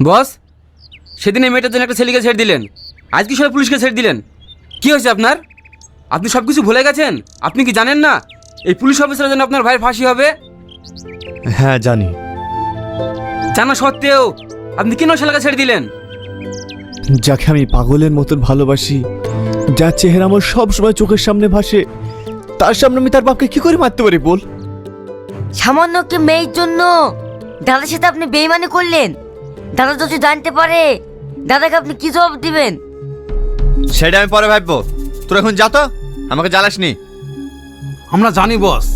বস সেদিন এই মেয়েটার জন্য একটা ছেলেকে ছেড়ে দিলেন। আজকে সবাই পুলিশকে ছেড়ে দিলেন? কি হয়েছে আপনার? আপনি সব কিছু ভুলে গেছেন? আপনি কি জানেন না? এই পুলিশ অফিসারের জন্য আপনার ভাইয়ের ফাঁসি হবে? হ্যাঁ জানি। জানা সত্ত্বেও আপনি কেন ছেলেকে ছেড়ে দিলেন? যাকে আমি পাগলের মতন ভালোবাসি যার চেহারা আমার সব সময় চোখের সামনে ভাসে তার সামনে আমি তার বাপকে কি করে মারতে পারি বল? সামান্য একটি মেয়ের জন্য দাদার সাথে আপনি বেইমানি করলেন। দাদা যদি জানতে পারে দাদাকে আপনি কি জবাব দিবেন? সেটা আমি পরে ভাববো। তোর এখন যা তো আমাকে জ্বালাসনি। আমরা জানি বস।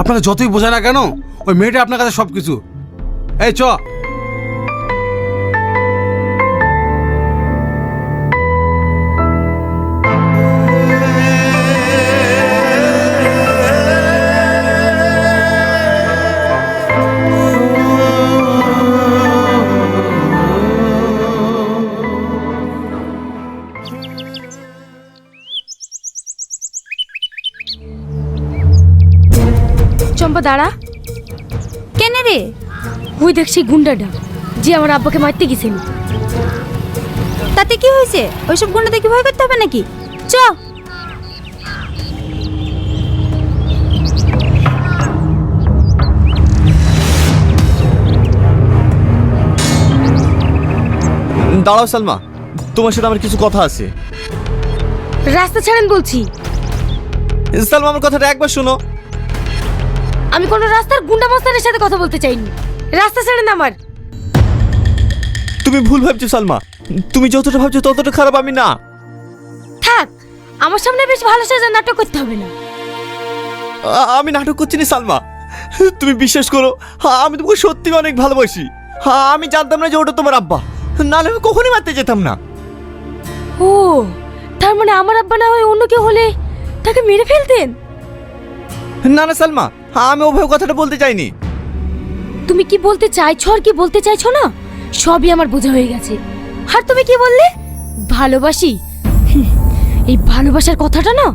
আপনাকে যতই বোঝায় না কেন ওই মেয়েটা আপনার কাছে সব কিছু এই চ। দাঁড়া। কেন রে? ওই দেখ সেই গুন্ডাটা যে আমার আব্বাকে মারতে গেছিল। তাতে কি হয়েছে? ওইসব গুন্ডা দেখে ভয় করতে হবে নাকি? চ। দাঁড়াও সালমা তোমার সাথে আমার কিছু কথা আছে। রাস্তা ছাড়েন বলছি। সালমা আমার কথাটা একবার শোনো। আমি কোনো রাস্তার গুন্ডা মাস্তানের সাথে কথা বলতে চাইনি। রাস্তা ছেড়ে না আমার। তুমি ভুল ভাবছ সালমা। তুমি যতটা ভাবছ ততটা খারাপ আমি না। থাক আমার সামনে বেশ ভালো সাজা নাটক করতে হবে না। আ- আমি নাটক করছি না সালমা। তুমি বিশ্বাস করো আমি তোমাকে সত্যি অনেক ভালোবাসি। হ্যাঁ, আমি জানতাম না যে ওটা তোমার আব্বা। নাহলে আমি কখনোই মারতে যেতাম না। ও তার মানে আমার আব্বা না হয়ে অন্য কেউ হলে তাকে মেরে ফেলতেন? না না সালমা। আমি ওভাবে কথাটা বলতে চাইনি। তুমি কি বলতে চাইছো আর কি বলতে চাইছো না? সবই আমার বোঝা হয়ে গেছে। আর তুমি কি বললে? ভালোবাসি? এই ভালোবাসার কথাটা না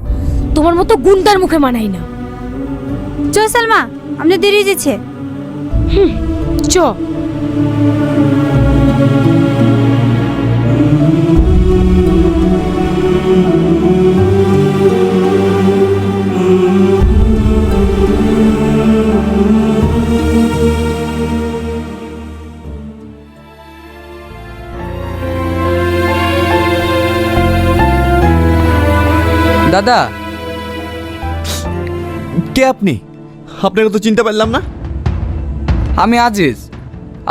তোমার মতো গুন্ডার মুখে মানাই না। চ সালমা আমাদের দেরি হয়ে যাচ্ছে। চ। দাদা। কে আপনি? আপনাকে তো চিনতে পারলাম না। আমি আজিজ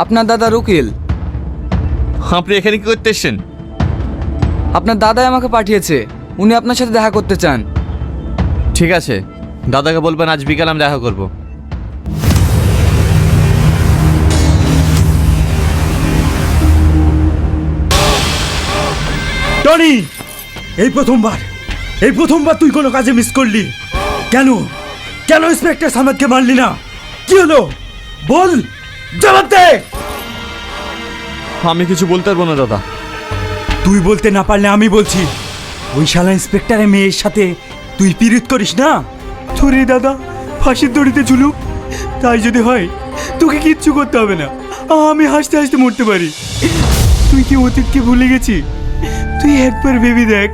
আপনার দাদা রুকিল। আপনি এখানে কি করতে এসছেন? আপনার দাদাই আমাকে পাঠিয়েছে উনি আপনার সাথে দেখা করতে চান। ঠিক আছে দাদাকে বলবেন আজ বিকাল আমি দেখা করব। টনি এই প্রথমবার। এই প্রথমবার তুই কোনো কাজে মিস করলি। কেন? কেন ইন্সপেক্টর সামাদকে মারলি না? কি হলো? বল জবাব দে! আমি কিছু বলতে পারব না দাদা। তুই বলতে না পারলে আমি বলছি ওই শালা ইন্সপেক্টরের মেয়ের সাথে তুই পিরিত করিস না? তোরে দাদা ফাঁসির দড়িতে ঝুলুক। তাই যদি হয় তোকে কিচ্ছু করতে হবে না। আমি হাসতে হাসতে মরতে পারি। তুই কি অতীতকে ভুলে গেছি? তুই একবার ভেবে দেখ।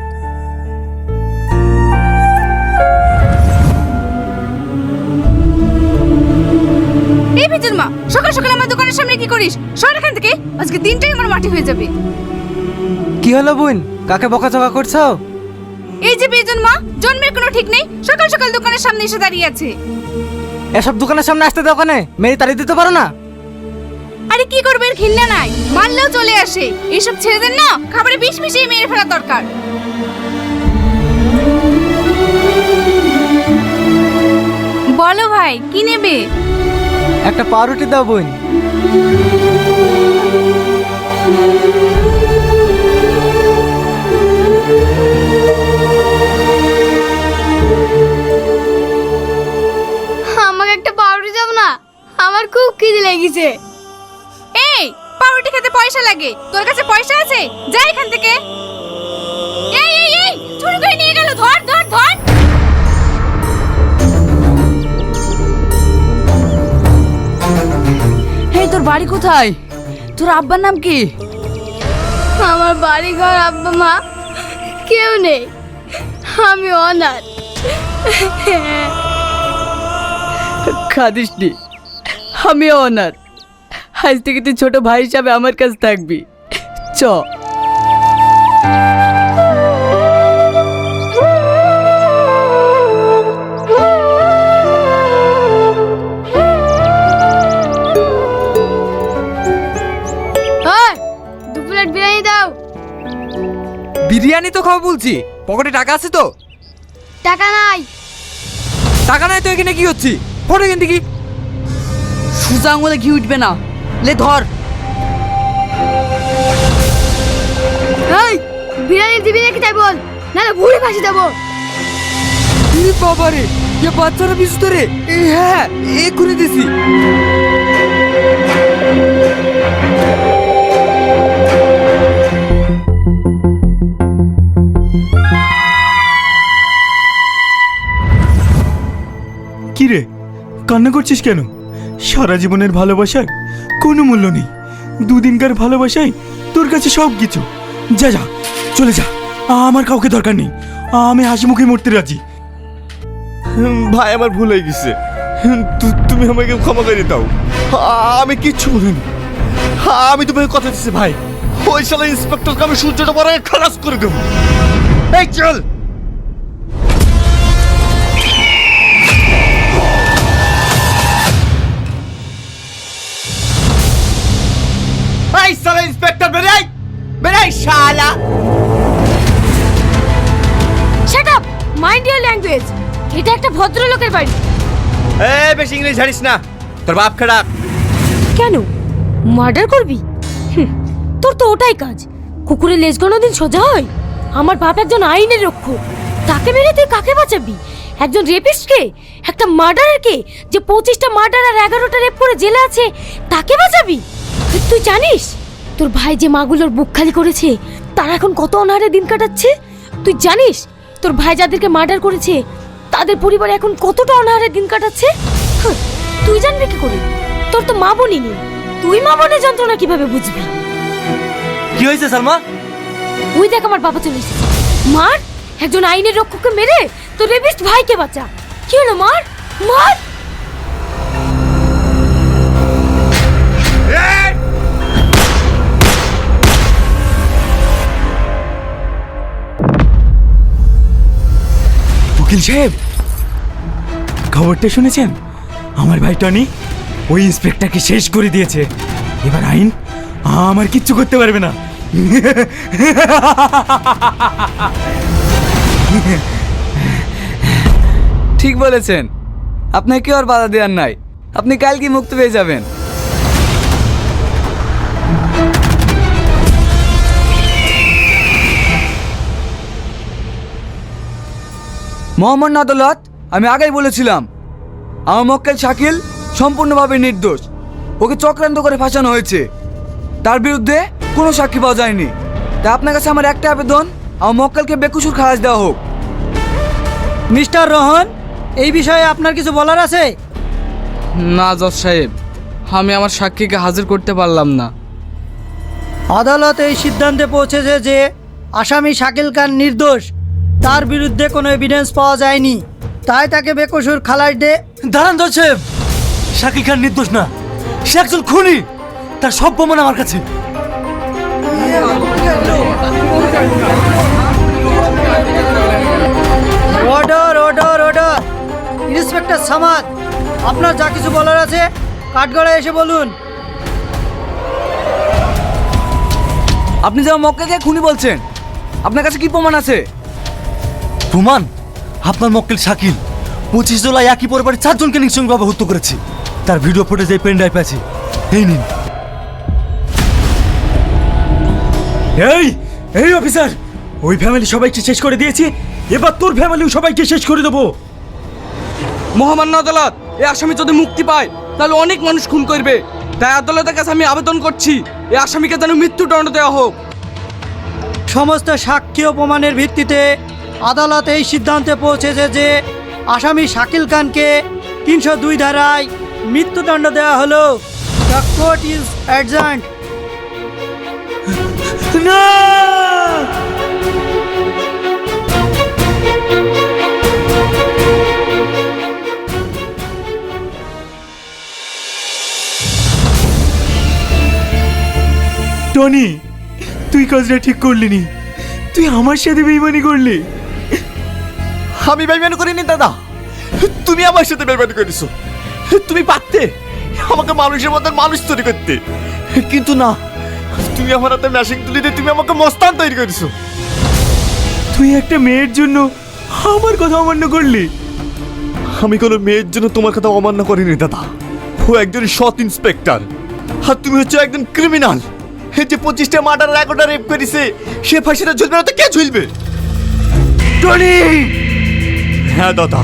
সকাল সামনে কি করিস? সর এখান থেকে। আজকে দিনটাই আমার মাটি হয়ে যাবে। কি হলো বোন কাকে বকাচকা করছ? এই যে বেজন মা জন্মের কোনো ঠিক নেই সকাল সকাল দোকানের সামনে এসে দাঁড়িয়ে আছে। এসব দোকানের সামনে আসতে দাও ওখানে মেরে তাড়িয়ে দিতে পারো না। আরে কি করবে এর ঘৃণা নাই? মারলেও চলে আসে। এইসব ছেলেদের না খাবারে বিষ মিশিয়ে মেরে ফেলা দরকার। বলো ভাই কি নেবে? একটা পাউরুটি দাও বোন। আমাকে একটা পাউরুটি দাও না আমার খুব খিদে লেগেছে। এই পাউরুটি খেতে পয়সা লাগে তোর কাছে পয়সা আছে? যা এখান থেকে। বাড়ি কোথায়? তোর আব্বার নাম কি? আমার বাড়ি ঘর আব্বা মা। কেউ নেই। আমি অনাথ। খাদিস নি। আমি অনাথ। আজ থেকে তুই ছোট ভাই হিসাবে আমার কাছে থাকবি। চ। বিরিয়ানি তো খাব বলছি। পকেটে টাকা আছে তো? টাকা নাই। টাকা নাই তো এখানে কি হচ্ছে? ফটো এখান থেকে। সুজা আঙুলে ঘি উঠবে না। লে ধর। এই বিরিয়ানি দিবি নাকি তাই বল? নাহলে ভুড়ি ফাঁসি দেবো বাবারে এ বাচ্চারা বিশু তো রে হ্যাঁ এ করে দিছি। কি রে কান্না করছিস কেন? সারা জীবনের ভালোবাসার কোনো মূল্য নেই। দুদিনকার ভালোবাসাই তোর কাছে সব কিছু যা যা, চলে যা। আমার কাউকে দরকার নেই। আমি হাসি মুখে মরতে রাজি। ভাই, আমার ভুল হয়ে গেছে। তুমি আমাকে ক্ষমা করে দাও। আমি কিচ্ছু বলিনি। আমি তোমাকে কথা দিচ্ছি ভাই। ওই শালা ইন্সপেক্টরকে আমি সূর্যটা পরে খালাস করে দেবো। এই চল। এই শালা ইন্সপেক্টর বেরাই বেরাই শালা। Shut up mind your language এটা একটা ভদ্রলোকের বাড়ি। এ বেশি ইংলিশ জানিস না। তোর বাপ খারাপ কেন? মার্ডার করবি? তোর তো ওটাই কাজ। কুকুরের লেজ কোনোদিন সোজা হয়? আমার বাপ একজন আইনের রক্ষক। তাকে মেরে তুই কাকে বাঁচাবি? একজন রেপিস্টকে একটা মার্ডারারকে যে পঁচিশটা মার্ডার আর এগারোটা রেপ করে জেলে আছে, তাকে বাঁচাবি? তুই জানিস, তোর ভাই যে মাগুলোর বুক খালি করেছে, তারা এখন কত অনাহারে দিন কাটাচ্ছে? তুই জানিস, তোর ভাই যাদেরকে মার্ডার করেছে, তাদের পরিবার এখন কতটা অনাহারে দিন কাটাচ্ছে? তুই জানবি কি করে? তোর তো মা বোনই নেই। তুই মা বোনের যন্ত্রণা কীভাবে বুঝবি? কি হয়েছে সালমা? ওই দেখ আমার বাবা চলে এসেছে। মার একজন আইনের রক্ষককে মেরে তোর রেপিস্ট ভাইকে বাঁচা। কি হলো মার? মার! উকিল সাহেব খবরটা শুনেছেন? আমার ভাই টনি ওই ইন্সপেক্টরকে শেষ করে দিয়েছে। এবার আইন আমার কিচ্ছু করতে পারবে না। ঠিক বলেছেন। আপনাকে আর বাধা দেওয়ার নাই। আপনি কালকে মুক্ত পেয়ে যাবেন? মোহাম্মদ আদালত, আমি আগেই বলেছিলাম, আমার মক্কেল শাকিল সম্পূর্ণভাবে নির্দোষ। ওকে চক্রান্ত করে ফাঁসানো হয়েছে। তার বিরুদ্ধে কোনো সাক্ষী পাওয়া যায়নি। তাই আপনার কাছে আমার একটা আবেদন? আমার মক্কেলকে বেকুসুর খালাস দেওয়া হোক। মিস্টার রোহন এই বিষয়ে আপনার কিছু বলার আছে? না জজ সাহেব। আমি আমার সাক্ষীকে হাজির করতে পারলাম না। আদালত এই সিদ্ধান্তে পৌঁছেছে যে আসামি শাকিল খান নির্দোষ। তার বিরুদ্ধে কোনো এভিডেন্স পাওয়া যায়নি। তাই তাকে বেকসুর খালাস দে দাঁড়ান জজ সাহেব। শাকিল খান নির্দোষ না। সে একজন খুনি। তার সব প্রমাণ আমার কাছে। অর্ডার অর্ডার ইন্সপেক্টর সামাদ, আপনার যা কিছু বলার আছে, কাঠগড়ায় এসে বলুন। আপনি যে মক্কেলকে খুনি বলছেন, আপনার কাছে কি প্রমাণ আছে? প্রমাণ? আপনার মক্কেল শাকিল, পঁচিশ জুলাই একই পরিবারের চারজনকে নৃশংসভাবে হত্যা করেছে। তার ভিডিও ফুটেজ এই পেন ড্রাইভ আছে। এই নিন। এই এই অফিসার ওই ফ্যামিলি সবাইকে শেষ করে দিয়েছি। এবার তোর ফ্যামিলিও সবাইকে শেষ করে দেবো। মহামান্য আদালত এই আসামি যদি মুক্তি পায়, তাহলে অনেক মানুষ খুন করবে। তাই আদালতের কাছে আমি আবেদন করছি এই আসামিকে যেন মৃত্যুদণ্ড দেওয়া হোক। সমস্ত সাক্ষী প্রমাণের ভিত্তিতে আদালত এই সিদ্ধান্তে পৌঁছেছে যে আসামি শাকিল খানকে তিনশো দুই ধারায় মৃত্যুদণ্ড দেওয়া হলো। The court is adjourned Tony তুই কাজটা ঠিক করলি নি। তুই আমার সাথে বেইমানি করলি। আমি বেইমানি করিনি দাদা। তুমি আমার সাথে বেইমানি করেছ। তুমি পারতে। আমাকে মানুষের মতন মানুষ তৈরি করতে। কিন্তু না তুমি আমার হাতে ম্যাশিং তুলি দিয়ে তুমি আমাকে মস্তান তৈরি করেছ। তুই একটা মেয়ের জন্য আমার কথা অমান্য করলি। আমি কোনো মেয়ের জন্য তোমার কথা অমান্য করিনি দাদা। ও একজন সৎ ইন্সপেক্টর আর তুমি হচ্ছে একজন ক্রিমিনাল যে পঁচিশটা মার্ডার এগারোটা রেপ করেছে সে ফাঁসিটা ঝুলবে না তো কে ঝুলবে? টনি! হ্যাঁ দাদা।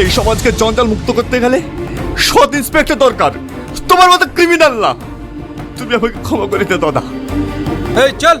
এই সমাজকে জঞ্জাল মুক্ত করতে গেলে সৎ ইন্সপেক্টর দরকার। তোমার মতো ক্রিমিনাল না। তুমি আমাকে ক্ষমা করে দে দাদা। এই চল!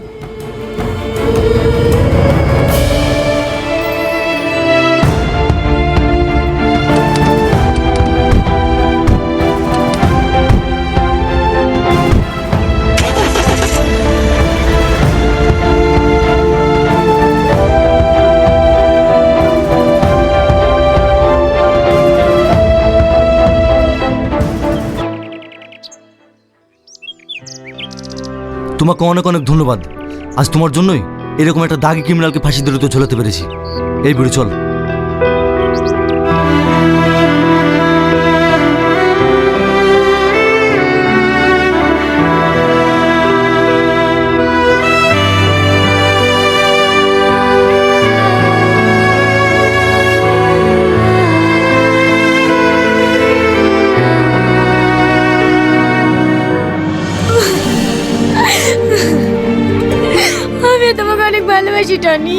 তোমাকে অনেক অনেক ধন্যবাদ। আজ তোমার জন্যই এরকম একটা দাগি ক্রিমিনালকে ফাঁসি দড়িতে ঝোলাতে পেরেছি। এই বেরো চল। আমি তোমাকে অনেক ভালোবাসি টনি।